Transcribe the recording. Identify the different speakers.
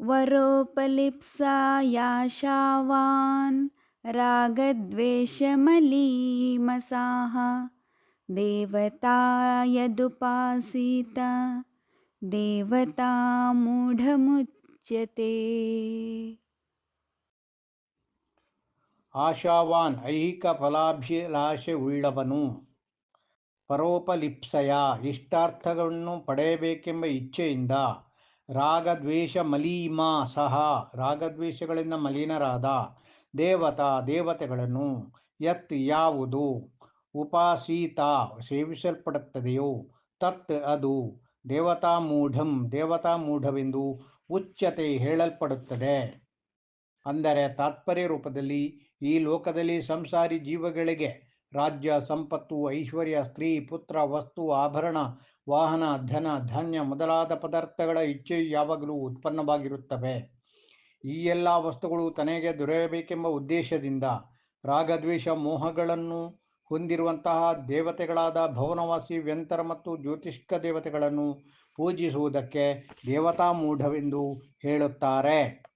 Speaker 1: वरोपलिप्सायाशावान् रागद्वेषमलीमसाः देवता यदुपासीत देवतामूढमुच्यते
Speaker 2: ಆಶಾವಾನ್ ಐಹಿಕ ಫಲಾಭಿಲಾಷೆ ಉಳ್ಳವನು ಪರೋಪಲಿಪ್ಸಯ ಇಷ್ಟಾರ್ಥಗಳನ್ನು ಪಡೆಯಬೇಕೆಂಬ ಇಚ್ಛೆಯಿಂದ ರಾಗದ್ವೇಷ ಮಲೀಮಾ ಸಹ. ರಾಗದ್ವೇಷಗಳಿಂದ ಮಲಿನರಾದ ದೇವತಾ ದೇವತೆಗಳನ್ನು ಯತ್ ಯಾವುದು? ಉಪಾಸೀತ ಸೇವಿಸಲ್ಪಡುತ್ತದೆಯೋ? ತತ್ ಅದು ದೇವತಾ ಮೂಢಂ ದೇವತಾ ಮೂಢವೆಂದು ಉಚ್ಚತೆ ಹೇಳಲ್ಪಡುತ್ತದೆ. ಅಂದರೆ ತಾತ್ಪರ್ಯ ರೂಪದಲ್ಲಿ ಈ ಲೋಕದಲ್ಲಿ ಸಂಸಾರಿ ಜೀವಗಳಿಗೆ ರಾಜ್ಯ, ಸಂಪತ್ತು, ಐಶ್ವರ್ಯ, ಸ್ತ್ರೀ, ಪುತ್ರ, ವಸ್ತು, ಆಭರಣ ವಾಹನ, ಧನ, ಧಾನ್ಯ ಮೊದಲಾದ ಪದಾರ್ಥಗಳ ಇಚ್ಛೆಯು ಯಾವಾಗಲೂ ಉತ್ಪನ್ನವಾಗಿರುತ್ತವೆ. ಈ ಎಲ್ಲ ವಸ್ತುಗಳು ತನಗೆ ದೊರೆಯಬೇಕೆಂಬ ಉದ್ದೇಶದಿಂದ ರಾಗದ್ವೇಷ, ಮೋಹಗಳನ್ನು ಹೊಂದಿರುವಂತಹ ದೇವತೆಗಳಾದ ಭವನವಾಸಿ, ವ್ಯಂತರ ಮತ್ತು ಜ್ಯೋತಿಷ್ಕ ದೇವತೆಗಳನ್ನು ಪೂಜಿಸುವುದಕ್ಕೆ ದೇವತಾ ಮೂಢವೆಂದು ಹೇಳುತ್ತಾರೆ.